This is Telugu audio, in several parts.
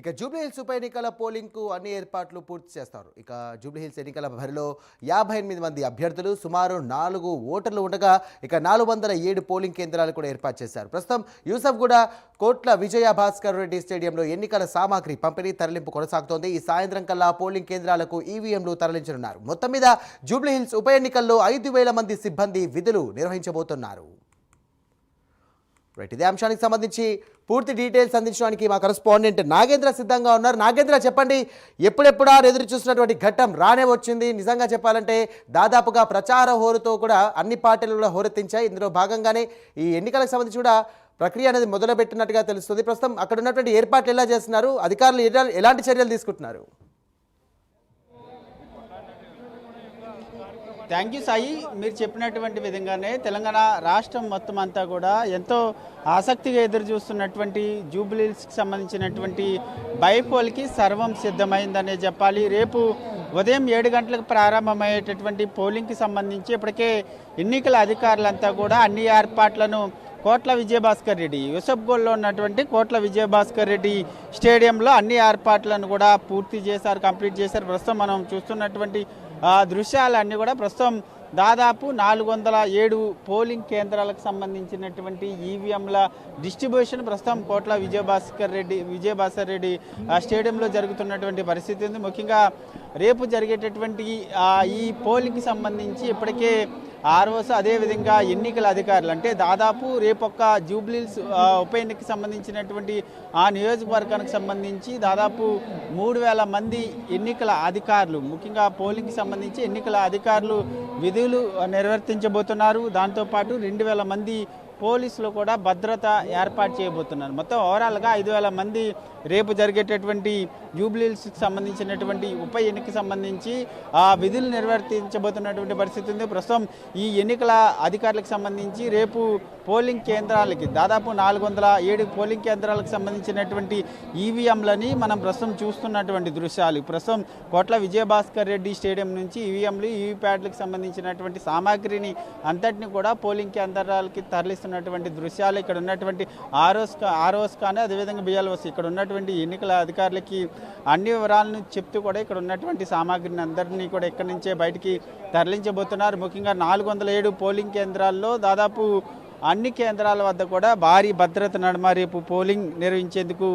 ఇక జూబ్లీహిల్స్ ఉప ఎన్నికల పోలింగ్కు అన్ని ఏర్పాట్లు పూర్తి చేస్తారు. ఇక జూబ్లీహిల్స్ ఎన్నికల బరిలో యాభై ఎనిమిది మంది అభ్యర్థులు సుమారు నాలుగు ఓటర్లు ఉండగా ఇక నాలుగు వందల ఏడు పోలింగ్ కేంద్రాలు కూడా ఏర్పాటు చేశారు. ప్రస్తుతం యూసఫ్ కూడా కోట్ల విజయ భాస్కర్ రెడ్డి స్టేడియంలో ఎన్నికల సామాగ్రి పంపిణీ తరలింపు కొనసాగుతోంది. ఈ సాయంత్రం కల్లా పోలింగ్ కేంద్రాలకు ఈవీఎంలు తరలించనున్నారు. మొత్తం మీద జూబ్లీహిల్స్ ఉప ఎన్నికల్లో ఐదు వేల మంది సిబ్బంది విధులు నిర్వహించబోతున్నారు. రైట్ ఇదే అంశానికి సంబంధించి పూర్తి డీటెయిల్స్ అందించడానికి మా కరెస్పాండెంట్ నాగేంద్ర సిద్ధంగా ఉన్నారు. నాగేంద్ర చెప్పండి ఎప్పుడెప్పుడా ఎదురు చూసినటువంటి ఘట్టం రానే వచ్చింది. నిజంగా చెప్పాలంటే దాదాపుగా ప్రచార హోరుతో కూడా అన్ని పార్టీలు కూడా హోరెత్తించాయి. ఇందులో భాగంగానే ఈ ఎన్నికలకు సంబంధించి కూడా ప్రక్రియ అనేది మొదలుపెట్టినట్టుగా తెలుస్తుంది. ప్రస్తుతం అక్కడ ఉన్నటువంటి ఏర్పాట్లు ఎలా చేస్తున్నారు? అధికారులు ఎలాంటి చర్యలు తీసుకుంటున్నారు? Thank you Sai. మీరు చెప్పినటువంటి విధంగానే తెలంగాణ రాష్ట్రం మొత్తం అంతా కూడా ఎంతో ఆసక్తిగా ఎదురు చూస్తున్నటువంటి జూబ్లీస్కి సంబంధించినటువంటి బైపోల్కి సర్వం సిద్ధమైందనే చెప్పాలి. రేపు ఉదయం ఏడు గంటలకు ప్రారంభమయ్యేటటువంటి పోలింగ్కి సంబంధించి ఇప్పటికే ఎన్నికల అధికారులంతా కూడా అన్ని ఏర్పాట్లను కోట్ల విజయభాస్కర్ రెడ్డి. యూసఫ్ గోల్లో ఉన్నటువంటి కోట్ల విజయభాస్కర్ రెడ్డి స్టేడియంలో అన్ని ఏర్పాట్లను కూడా పూర్తి చేశారు కంప్లీట్ చేశారు. ప్రస్తుతం మనం చూస్తున్నటువంటి దృశ్యాలన్నీ కూడా ప్రస్తుతం దాదాపు నాలుగు వందల ఏడు పోలింగ్ కేంద్రాలకు సంబంధించినటువంటి ఈవీఎంల డిస్ట్రిబ్యూషన్ ప్రస్తుతం కోట్ల విజయభాస్కర్ రెడ్డి విజయభాస్కర్ రెడ్డి ఆ, స్టేడియంలో జరుగుతున్నటువంటి పరిస్థితి ఉంది. ముఖ్యంగా రేపు జరిగేటటువంటి ఈ పోలింగ్కి సంబంధించి ఇప్పటికే ఆర్ఓస్ అదేవిధంగా ఎన్నికల అధికారులు అంటే దాదాపు రేపొక్క జూబ్లీల్స్ ఉప ఎన్నికకి సంబంధించినటువంటి ఆ నియోజకవర్గానికి సంబంధించి దాదాపు మూడు వేల మంది ఎన్నికల అధికారులు ముఖ్యంగా పోలింగ్కి సంబంధించి ఎన్నికల అధికారులు విధులు నిర్వర్తించబోతున్నారు. దాంతోపాటు రెండు వేల మంది పోలీసులు కూడా భద్రత ఏర్పాటు చేయబోతున్నారు. మొత్తం ఓవరాల్గా ఐదు వేల మంది రేపు జరిగేటటువంటి జూబ్లీస్కి సంబంధించినటువంటి ఉప ఎన్నికకి సంబంధించి ఆ విధులు నిర్వర్తించబోతున్నటువంటి పరిస్థితి ఉంది. ప్రస్తుతం ఈ ఎన్నికల అధికారులకు సంబంధించి రేపు పోలింగ్ కేంద్రాలకి దాదాపు నాలుగు వందల ఏడు పోలింగ్ కేంద్రాలకు సంబంధించినటువంటి ఈవీఎంలని మనం ప్రస్తుతం చూస్తున్నటువంటి దృశ్యాలు. ప్రస్తుతం కోట్ల విజయభాస్కర్ రెడ్డి స్టేడియం నుంచి ఈవీఎంలు ఈవీప్యాడ్లకు సంబంధించినటువంటి సామాగ్రిని అంతటిని కూడా పోలింగ్ కేంద్రాలకి తరలిస్తున్న ఉన్నటువంటి దృశ్యాలు ఇక్కడ ఉన్నటువంటి ఆర్ఓస్ ఆర్ఓస్ కానీ అదేవిధంగా బిఎల్ఓస్ ఇక్కడ ఉన్నటువంటి ఎన్నికల అధికారులకి అన్ని వివరాలను చెప్తూ కూడా ఇక్కడ ఉన్నటువంటి సామాగ్రిని అందరినీ కూడా ఇక్కడి నుంచే బయటికి తరలించబోతున్నారు. ముఖ్యంగా నాలుగు వందల ఏడు పోలింగ్ కేంద్రాల్లో దాదాపు అన్ని కేంద్రాల వద్ద కూడా భారీ భద్రత నడుమ రేపు పోలింగ్ నిర్వహించేందుకు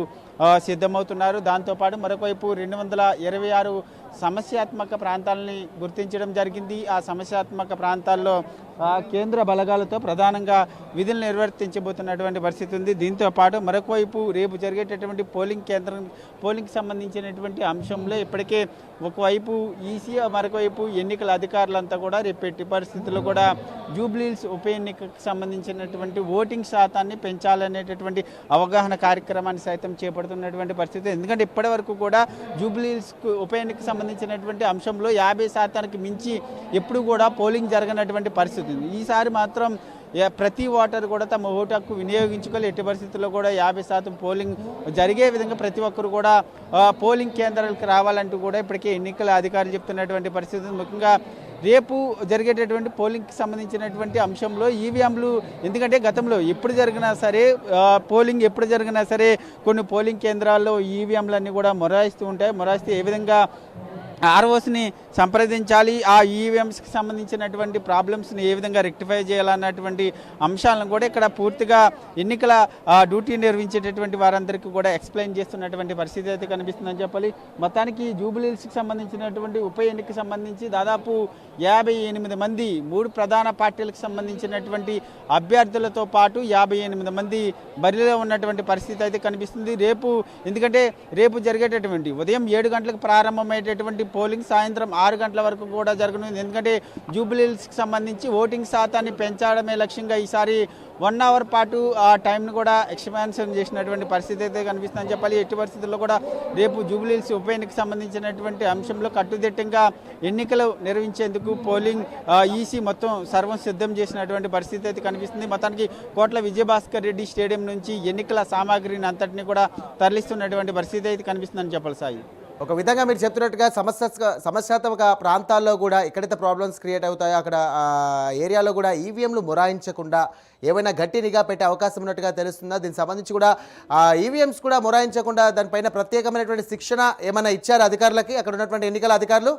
సిద్ధమవుతున్నారు. దాంతోపాటు మరొకవైపు రెండు వందల ఇరవై ఆరు సమస్యాత్మక ప్రాంతాలని గుర్తించడం జరిగింది. ఆ సమస్యాత్మక ప్రాంతాల్లో కేంద్ర బలగాలతో ప్రధానంగా విధులు నిర్వర్తించబోతున్నటువంటి పరిస్థితి ఉంది. దీంతో పాటు మరొకవైపు రేపు జరిగేటటువంటి పోలింగ్ కేంద్రం పోలింగ్కి సంబంధించినటువంటి అంశంలో ఇప్పటికే ఒకవైపు ఈసీ మరొకవైపు ఎన్నికల అధికారులంతా కూడా రేపు ఎట్టి పరిస్థితుల్లో కూడా జూబ్లీల్స్ ఉప ఎన్నికకు సంబంధించినటువంటి ఓటింగ్ శాతాన్ని పెంచాలనేటటువంటి అవగాహన కార్యక్రమాన్ని సైతం చేపడుతున్నటువంటి పరిస్థితి. ఎందుకంటే ఇప్పటి వరకు కూడా జూబ్లీల్స్కు ఉప ఎన్నికకు సంబంధించినటువంటి అంశంలో యాభై శాతానికి మించి ఎప్పుడు కూడా పోలింగ్ జరగనటువంటి పరిస్థితి ఉంది. ఈసారి మాత్రం ప్రతి ఓటర్ కూడా తమ ఓటు హక్కు వినియోగించుకోవాలి ఎట్టి పరిస్థితుల్లో కూడా యాభై శాతం పోలింగ్ జరిగే విధంగా ప్రతి ఒక్కరు కూడా పోలింగ్ కేంద్రాలకు రావాలంటూ కూడా ఇప్పటికే ఎన్నికల అధికారులు చెప్తున్నటువంటి పరిస్థితి ముఖ్యంగా రేపు జరిగేటటువంటి పోలింగ్కి సంబంధించినటువంటి అంశంలో ఈవీఎంలు ఎందుకంటే గతంలో ఎప్పుడు జరిగినా సరే పోలింగ్ ఎప్పుడు జరిగినా సరే కొన్ని పోలింగ్ కేంద్రాల్లో ఈవీఎంలన్నీ కూడా మొరాయిస్తూ ఉంటాయి. మొరాయిస్తే ఏ విధంగా ఆర్ఓస్ని సంప్రదించాలి ఆ ఈవీఎంస్కి సంబంధించినటువంటి ప్రాబ్లమ్స్ని ఏ విధంగా రెక్టిఫై చేయాలన్నటువంటి అంశాలను కూడా ఇక్కడ పూర్తిగా ఎన్నికల డ్యూటీ నిర్వహించేటటువంటి వారందరికీ కూడా ఎక్స్ప్లెయిన్ చేస్తున్నటువంటి పరిస్థితి అయితే కనిపిస్తుందని చెప్పాలి. మొత్తానికి జూబిలీస్కి సంబంధించినటువంటి ఉప ఎన్నికకి సంబంధించి దాదాపు యాభై ఎనిమిది మంది మూడు ప్రధాన పార్టీలకు సంబంధించినటువంటి అభ్యర్థులతో పాటు యాభై ఎనిమిది మంది బరిలో ఉన్నటువంటి పరిస్థితి అయితే కనిపిస్తుంది. రేపు ఎందుకంటే రేపు జరిగేటటువంటి ఉదయం ఏడు గంటలకు ప్రారంభమయ్యేటటువంటి పోలింగ్ సాయంత్రం ఆరు గంటల వరకు కూడా జరగనుంది. ఎందుకంటే జూబిలీస్కి సంబంధించి ఓటింగ్ శాతాన్ని పెంచడమే లక్ష్యంగా ఈసారి వన్ అవర్ పాటు ఆ టైంను కూడా ఎక్స్పాన్షన్ చేసినటువంటి పరిస్థితి అయితే కనిపిస్తుందని చెప్పాలి. ఎట్టి పరిస్థితుల్లో కూడా రేపు జూబిలీస్ ఉప ఎన్నికకు సంబంధించినటువంటి అంశంలో కట్టుదిట్టంగా ఎన్నికలు నిర్వహించేందుకు పోలింగ్ ఈసీ మొత్తం సర్వం సిద్ధం చేసినటువంటి పరిస్థితి అయితే కనిపిస్తుంది. మొత్తానికి కోట్ల విజయభాస్కర్ రెడ్డి స్టేడియం నుంచి ఎన్నికల సామాగ్రిని అంతటిని కూడా తరలిస్తున్నటువంటి పరిస్థితి అయితే కనిపిస్తుందని చెప్పాలి సాయి. ఒక విధంగా మీరు చెప్తున్నట్టుగా సమస్య సమస్యాత్మక ప్రాంతాల్లో కూడా ఎక్కడైతే ప్రాబ్లమ్స్ క్రియేట్ అవుతాయో అక్కడ ఏరియాలో కూడా ఈవీఎంలు మొరాయించకుండా ఏమైనా గట్టి నిఘా పెట్టే అవకాశం ఉన్నట్టుగా తెలుస్తుందా? దీనికి సంబంధించి కూడా ఆ ఈవీఎంస్ కూడా మొరాయించకుండా దానిపైన ప్రత్యేకమైనటువంటి శిక్షణ ఏమైనా ఇచ్చారు అధికారులకి? అక్కడ ఉన్నటువంటి ఎన్నికల అధికారులు?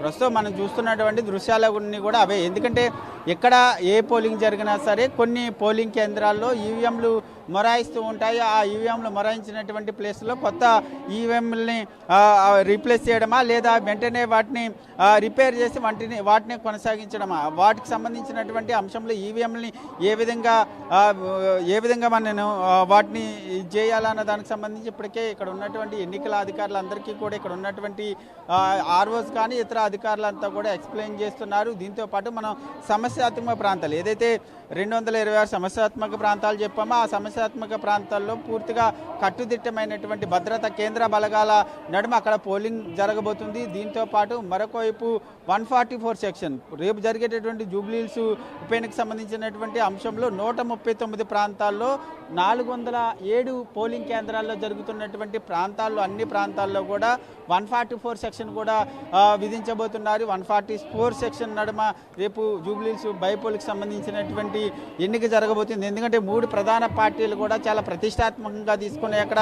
ప్రస్తుతం మనం చూస్తున్నటువంటి దృశ్యాలన్నీ కూడా అవే. ఎందుకంటే ఎక్కడ ఏ పోలింగ్ జరిగినా సరే కొన్ని పోలింగ్ కేంద్రాల్లో ఈవీఎంలు మొరాయిస్తూ ఉంటాయి. ఆ ఈవీఎంలు మొరాయించినటువంటి ప్లేస్లో కొత్త ఈవీఎంలని రీప్లేస్ చేయడమా లేదా వెంటనే వాటిని రిపేర్ చేసి వాటిని వాటిని కొనసాగించడమా? వాటికి సంబంధించినటువంటి అంశంలో ఈవీఎంలని ఏ విధంగా ఏ విధంగా మనం వాటిని చేయాలన్న దానికి సంబంధించి ఇప్పటికే ఇక్కడ ఉన్నటువంటి ఎన్నికల అధికారులందరికీ కూడా ఇక్కడ ఉన్నటువంటి ఆర్ఓస్ కానీ ఇతర అధికారులంతా కూడా ఎక్స్ప్లెయిన్ చేస్తున్నారు. దీంతో పాటు మనం సమస్యాత్మక ప్రాంతాలు. ఏదైతే రెండు వందల ఇరవై ఆరు సమస్యాత్మక ప్రాంతాలు చెప్పామో ఆ సమస్యాత్మక ప్రాంతాల్లో పూర్తిగా కట్టుదిట్టమైనటువంటి భద్రత కేంద్ర బలగాల నడుమ అక్కడ పోలింగ్ జరగబోతుంది. దీంతో పాటు మరొక వైపు వన్ ఫార్టీ ఫోర్ సెక్షన్ రేపు జరిగేటటువంటి జూబ్లీల్స్ ఉప సంబంధించినటువంటి అంశంలో నూట ముప్పై తొమ్మిది ప్రాంతాల్లో నాలుగు వందల ఏడు పోలింగ్ కేంద్రాల్లో జరుగుతున్నటువంటి ప్రాంతాల్లో అన్ని ప్రాంతాల్లో కూడా వన్ ఫార్టీ ఫోర్ సెక్షన్ కూడా విధించబోతున్నారు. వన్ ఫార్టీ ఫోర్ సెక్షన్ నడుమ రేపు జూబ్లీల్స్ బైపోల్కి సంబంధించినటువంటి ఎన్నిక జరగబోతుంది. ఎందుకంటే మూడు ప్రధాన పార్టీలు కూడా చాలా ప్రతిష్టాత్మకంగా తీసుకునే అక్కడ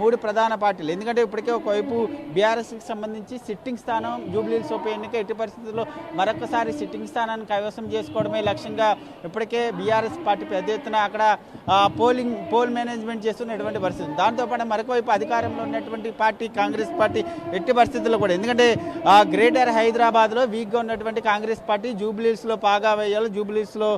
మూడు ప్రధాన పార్టీలు. ఎందుకంటే ఇప్పటికే ఒకవైపు బీఆర్ఎస్కి సంబంధించి సిట్టింగ్ స్థానం జూబ్లీల్స్ ఉప ఎన్నిక ఎట్టి పరిస్థితుల్లో మరొకసారి సిట్టింగ్ స్థానాన్ని కైవసం చేసుకోవడమే లక్ష్యంగా ఇప్పటికే బీఆర్ఎస్ పార్టీ పెద్ద ఎత్తున అక్కడ పోలింగ్ పోల్ మేనేజ్మెంట్ చేస్తున్నటువంటి పరిస్థితి. దాంతోపాటు మరొక వైపు అధికారంలో ఉన్నటువంటి పార్టీ కాంగ్రెస్ పార్టీ ఎట్టి పరిస్థితుల్లో కూడా ఎందుకంటే గ్రేటర్ హైదరాబాద్లో వీక్గా ఉన్నటువంటి కాంగ్రెస్ పార్టీ జూబ్లీస్లో పాగా వేయాలి. జూబ్లీస్లో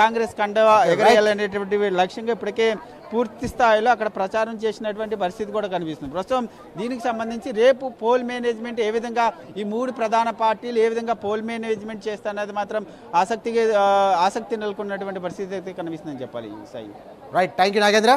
కాంగ్రెస్ కండవా ఎగరేయాలనేటువంటి లక్ష్యంగా ఇప్పటికే పూర్తి స్థాయిలో అక్కడ ప్రచారం చేసినటువంటి పరిస్థితి కూడా కనిపిస్తుంది. ప్రస్తుతం దీనికి సంబంధించి రేపు పోల్ మేనేజ్మెంట్ ఏ విధంగా ఈ మూడు ప్రధాన పార్టీలు ఏ విధంగా పోల్ మేనేజ్మెంట్ చేస్తారనేది మాత్రం ఆసక్తిగా ఆసక్తి నెలకొన్నటువంటి పరిస్థితి అయితే కనిపిస్తుందని చెప్పాలి Sai. Right thank you Nagendra.